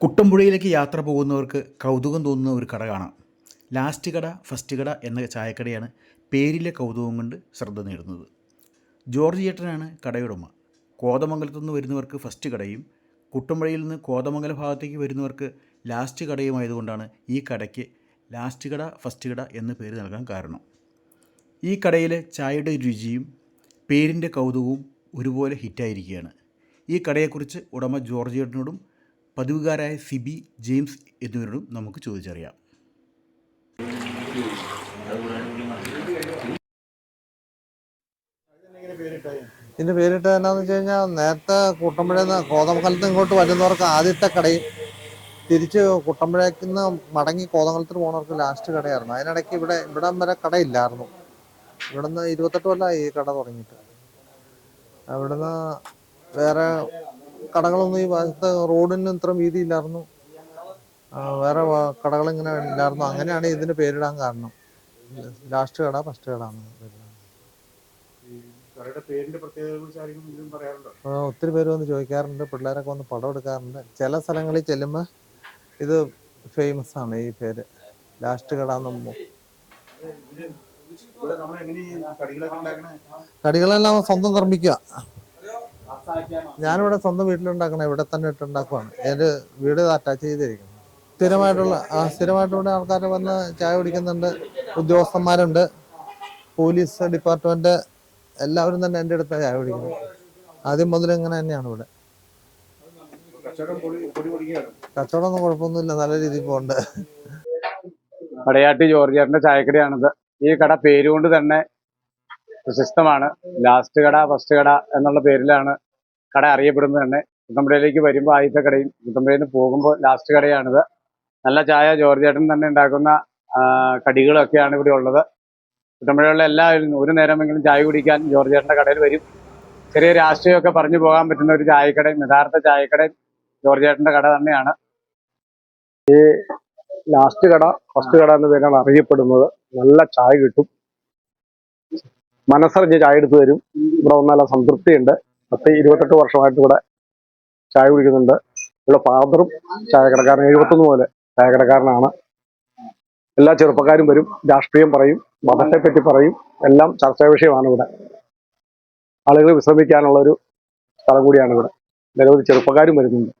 കുട്ടമ്പുഴയിലേക്ക് യാത്ര പോകുന്നവർക്ക് കൗതുകം തോന്നുന്ന ഒരു കട കാണാം. ലാസ്റ്റ് കട ഫസ്റ്റ് കട എന്ന ചായക്കടയാണ് പേരിലെ കൗതുകം കൊണ്ട് ശ്രദ്ധ നേടുന്നത്. ജോർജ് ചേട്ടനാണ് കടയുടമ കോതമംഗലത്തു നിന്ന് വരുന്നവർക്ക് ഫസ്റ്റ് കടയും കുട്ടമ്പുഴയിൽ നിന്ന് കോതമംഗല ഭാഗത്തേക്ക് വരുന്നവർക്ക് ലാസ്റ്റ് കടയുമായതുകൊണ്ടാണ് ഈ കടയ്ക്ക് ലാസ്റ്റ് കട ഫസ്റ്റ് കട എന്ന് പേര് നൽകാൻ കാരണം. ഈ കടയിലെ ചായയുടെ രുചിയും പേരിന്റെ കൗതുകവും ഒരുപോലെ ഹിറ്റായിരിക്കുകയാണ് ഈ കടയെക്കുറിച്ച് ഉടമ ജോർജ് ചേട്ടനോടും പതിവുകാരായ സിബി ജെയിംസ് എന്നിവരോടും നമുക്ക് ചോദിച്ചറിയാം. ഇതിന്റെ പേരിട്ട് എന്നാന്ന് വെച്ച് കഴിഞ്ഞാൽ നേരത്തെ കുട്ടമ്പുഴന്ന് കോതമംഗലത്ത് ഇങ്ങോട്ട് വരുന്നവർക്ക് ആദ്യത്തെ കടയും. തിരിച്ച് കുട്ടമ്പുഴയ്ക്ക് നിന്ന് മടങ്ങി കോതമംഗലത്തിന് പോകുന്നവർക്ക് ലാസ്റ്റ് കടയായിരുന്നു. അതിനിടയ്ക്ക് ഇവിടെ ഇവിടം വരെ കടയില്ലായിരുന്നു. ഇവിടുന്ന് ഇരുപത്തെട്ട് കൊല്ലമായി ഈ കട തുടങ്ങിയിട്ട്. അവിടുന്ന് വേറെ കടകളൊന്നും ഈ ഭാഗത്ത് റോഡിന് ഇത്ര വീതി ഇല്ലായിരുന്നു വേറെ കടകൾ ഇങ്ങനെ ഇല്ലായിരുന്നു. അങ്ങനെയാണ് ഇതിന് പേരിടാൻ കാരണം. ലാസ്റ്റ് കട ഫസ്റ്റ് കട ഒത്തിരി പേര് വന്ന് ചോദിക്കാറുണ്ട്. പിള്ളേരൊക്കെ വന്ന് പടം എടുക്കാറുണ്ട്. ചില സ്ഥലങ്ങളിൽ ചെല്ലുമ്പോൾ ഇത് ഫേമസ് ആണ് ഈ പേര്. ലാസ്റ്റ് കട എന്നും കടികളെല്ലാം സ്വന്തം നിർമ്മിക്കുക. ഞാനിവിടെ സ്വന്തം വീട്ടിലുണ്ടാക്കണ ഇവിടെ തന്നെ ഇട്ടുണ്ടാക്കുവാണ്. എന്റെ വീട് അറ്റാച്ച് ചെയ്തിരിക്കുന്നു. സ്ഥിരമായിട്ടുള്ള ആ സ്ഥിരമായിട്ട് ഇവിടെ ആൾക്കാർ വന്ന് ചായ കുടിക്കുന്നുണ്ട്. ഉദ്യോഗസ്ഥന്മാരുണ്ട്. പോലീസ് ഡിപ്പാർട്ട്മെന്റ് എല്ലാവരും തന്നെ എന്റെ അടുത്ത് ചായ കുടിക്കുന്നു. ആദ്യം മുതൽ ഇങ്ങനെ തന്നെയാണ് ഇവിടെ. കച്ചവടം കുഴപ്പമൊന്നുമില്ല. നല്ല രീതിയിൽ പോണ്ട് പടയാട്ടി ജോർജിയറിന്റെ ചായക്കടയാണിത്. ഈ കട പേരുകൊണ്ട് തന്നെ പ്രശസ്തമാണ്. ലാസ്റ്റ് കട ഫസ്റ്റ് കട എന്നുള്ള പേരിലാണ് കട അറിയപ്പെടുന്നത് തന്നെ. കുട്ടമ്പുഴയിലേക്ക് വരുമ്പോൾ ആദ്യത്തെ കടയും കുട്ടമ്പുഴയിൽ നിന്ന് പോകുമ്പോൾ ലാസ്റ്റ് കടയാണിത്. നല്ല ചായ ജോർജേട്ടൻ തന്നെ ഉണ്ടാക്കുന്ന കടികളൊക്കെയാണ് ഇവിടെ ഉള്ളത്. കുട്ടമ്പുഴയുള്ള എല്ലാവരും ഒരു നേരമെങ്കിലും ചായ കുടിക്കാൻ ജോർജേട്ടന്റെ കടയിൽ വരും. ചെറിയ രാഷ്ട്രീയമൊക്കെ പറഞ്ഞു പോകാൻ പറ്റുന്ന ഒരു ചായക്കടയും യഥാർത്ഥ ചായക്കടയും ജോർജേട്ടന്റെ കട തന്നെയാണ്. ഈ ലാസ്റ്റ് കട ഫസ്റ്റ് കട എന്ന പേരാണ് അറിയപ്പെടുന്നത്. നല്ല ചായ കിട്ടും. മനസ്സറിഞ്ഞ് ചായ എടുത്തു തരും. ഇവിടെ വന്നാൽ സംതൃപ്തിയുണ്ട്. പത്ത് ഇരുപത്തെട്ട് വർഷമായിട്ട് ഇവിടെ ചായ കുടിക്കുന്നുണ്ട്. ഇവിടെ ഫാദറും ചായക്കടക്കാരൻ എഴുപത്തൊന്ന് പോലെ ചായക്കടക്കാരനാണ്. എല്ലാ ചെറുപ്പക്കാരും വരും രാഷ്ട്രീയം പറയും മതത്തെ പറ്റി പറയും എല്ലാം ചർച്ചാ വിഷയമാണ് ഇവിടെ. ആളുകൾ വിശ്രമിക്കാനുള്ള ഒരു സ്ഥലം കൂടിയാണ് ഇവിടെ. നിരവധി ചെറുപ്പക്കാരും വരുന്നുണ്ട്.